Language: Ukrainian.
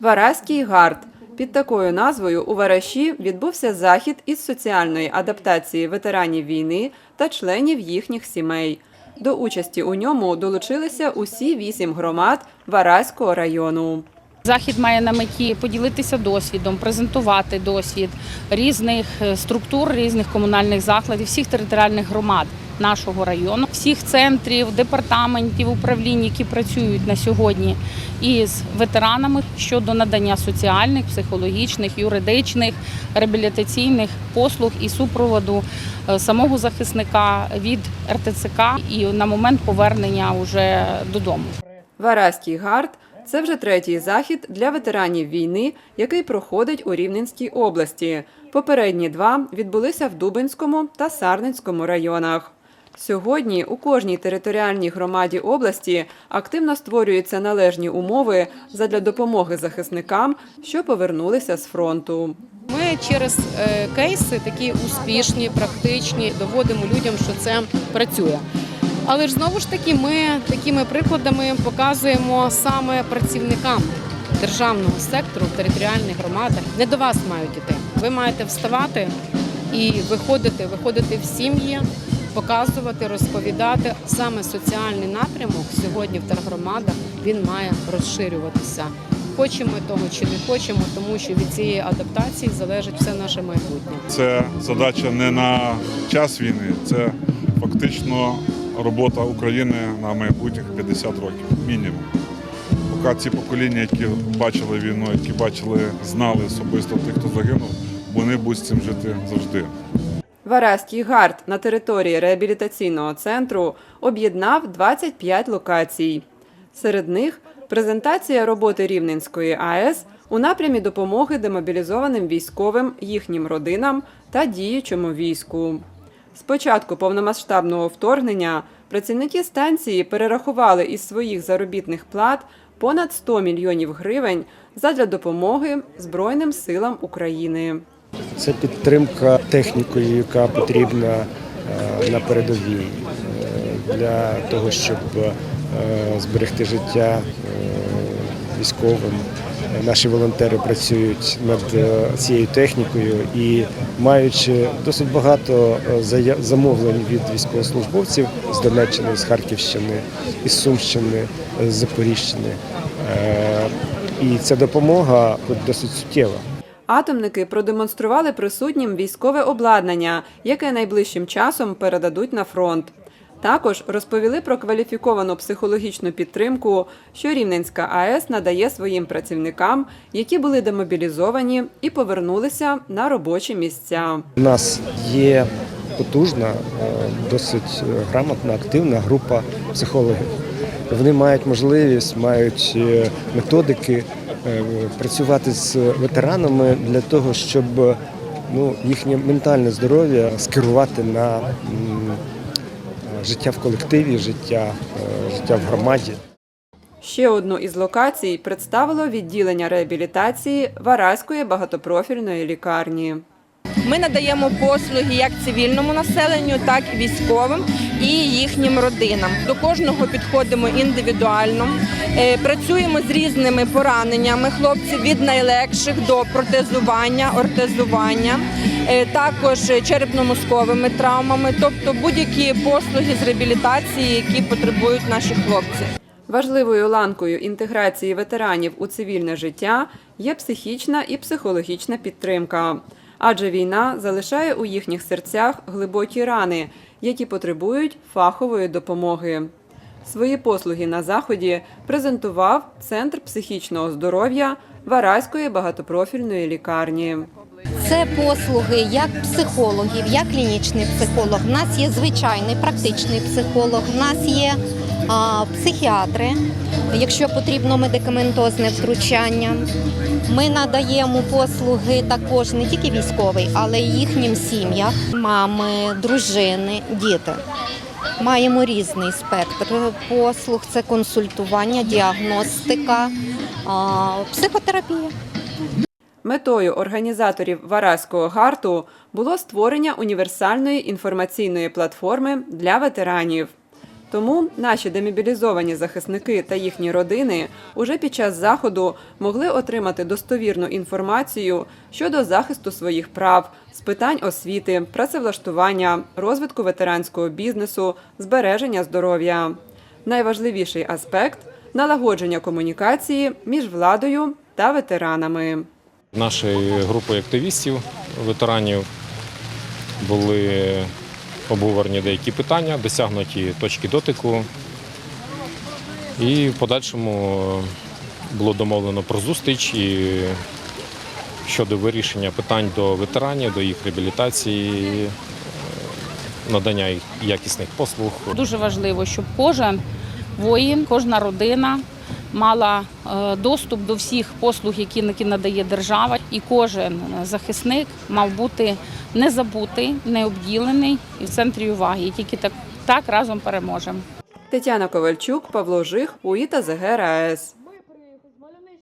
Вараський гард. Під такою назвою у Вараші відбувся захід із соціальної адаптації ветеранів війни та членів їхніх сімей. До участі у ньому долучилися усі вісім громад Вараського району. Захід має на меті поділитися досвідом, презентувати досвід різних е, структур, різних комунальних закладів, всіх територіальних громад нашого району, всіх центрів, департаментів, управлінь, які працюють на сьогодні із ветеранами щодо надання соціальних, психологічних, юридичних, реабілітаційних послуг і супроводу е, самого захисника від РТЦК і на момент повернення уже додому. Вараський гард це вже третій захід для ветеранів війни, який проходить у Рівненській області. Попередні два відбулися в Дубинському та Сарненському районах. Сьогодні у кожній територіальній громаді області активно створюються належні умови задля допомоги захисникам, що повернулися з фронту. Ми через е, кейси такі успішні, практичні, доводимо людям, що це працює. Але ж знову ж таки, ми такими прикладами показуємо саме працівникам державного сектору в територіальних громадах. Не до вас мають іти. Ви маєте вставати і виходити, виходити в сім'ї, показувати, розповідати. Саме соціальний напрямок сьогодні в тергромадах він має розширюватися. Хочемо того чи не хочемо, тому що від цієї адаптації залежить все наше майбутнє. Це задача не на час війни, це фактично робота України на майбутніх 50 років, мінімум. Поки ці покоління, які бачили війну, які бачили, знали особисто тих, хто загинув, вони будуть з цим жити завжди. Вараський гард на території реабілітаційного центру об'єднав 25 локацій. Серед них презентація роботи Рівненської АЕС у напрямі допомоги демобілізованим військовим, їхнім родинам та діючому війську. З початку повномасштабного вторгнення працівники станції перерахували із своїх заробітних плат понад 100 мільйонів гривень задля допомоги Збройним силам України. Це підтримка технікою, яка потрібна е, на передовій е, для того, щоб е, зберегти життя військовим. Наші волонтери працюють над цією технікою і маючи досить багато замовлень від військовослужбовців з Донеччини, з Харківщини, із Сумщини, з Запоріжщини. Е, І ця допомога досить суттєва. Атомники продемонстрували присутнім військове обладнання, яке найближчим часом передадуть на фронт. Також розповіли про кваліфіковану психологічну підтримку, що Рівненська АЕС надає своїм працівникам, які були демобілізовані і повернулися на робочі місця. У нас є потужна, е, досить грамотна, активна група психологів. Вони мають можливість, мають е, методики працювати з ветеранами для того, щоб ну, їхнє ментальне здоров'я скерувати на е, життя в колективі, життя, е, життя в громаді. Ще одну із локацій представило відділення реабілітації Вараської багатопрофільної лікарні. Ми надаємо послуги як цивільному населенню, так і військовим і їхнім родинам. До кожного підходимо індивідуально. Е, Працюємо з різними пораненнями хлопців від найлегших до протезування, ортезування, е, також черепно-мозковими травмами, тобто будь-які послуги з реабілітації, які потребують наші хлопці. Важливою ланкою інтеграції ветеранів у цивільне життя є психічна і психологічна підтримка, адже війна залишає у їхніх серцях глибокі рани, які потребують фахової допомоги. Свої послуги на заході презентував Центр психічного здоров'я Вараської багатопрофільної лікарні. Це послуги як психологів, як клінічний психолог. У нас є звичайний практичний психолог, у нас є психіатри, якщо потрібно медикаментозне втручання. Ми надаємо послуги також не тільки військовий, але й їхнім сім'ях, мами, дружини, діти. Маємо різний спектр послуг: це консультування, діагностика, психотерапія. Метою організаторів Вараського гарту було створення універсальної інформаційної платформи для ветеранів. Тому наші демобілізовані захисники та їхні родини уже під час заходу могли отримати достовірну інформацію щодо захисту своїх прав, з питань освіти, працевлаштування, розвитку ветеранського бізнесу, збереження здоров'я. Найважливіший аспект налагодження комунікації між владою та ветеранами. Нашою групою активістів, ветеранів були обговорені деякі питання, досягнуті точки дотику. І в подальшому було домовлено про зустріч і щодо вирішення питань до ветеранів, до їх реабілітації, е, надання їх якісних послуг. Дуже важливо, щоб кожен воїн, кожна родина мала е, доступ до всіх послуг, які надає держава, і кожен захисник мав бути не забутий, не і в центрі уваги. І тільки так, так разом переможемо. Тетяна Ковальчук, Павло Жих, УІТА ЗГРАЕС.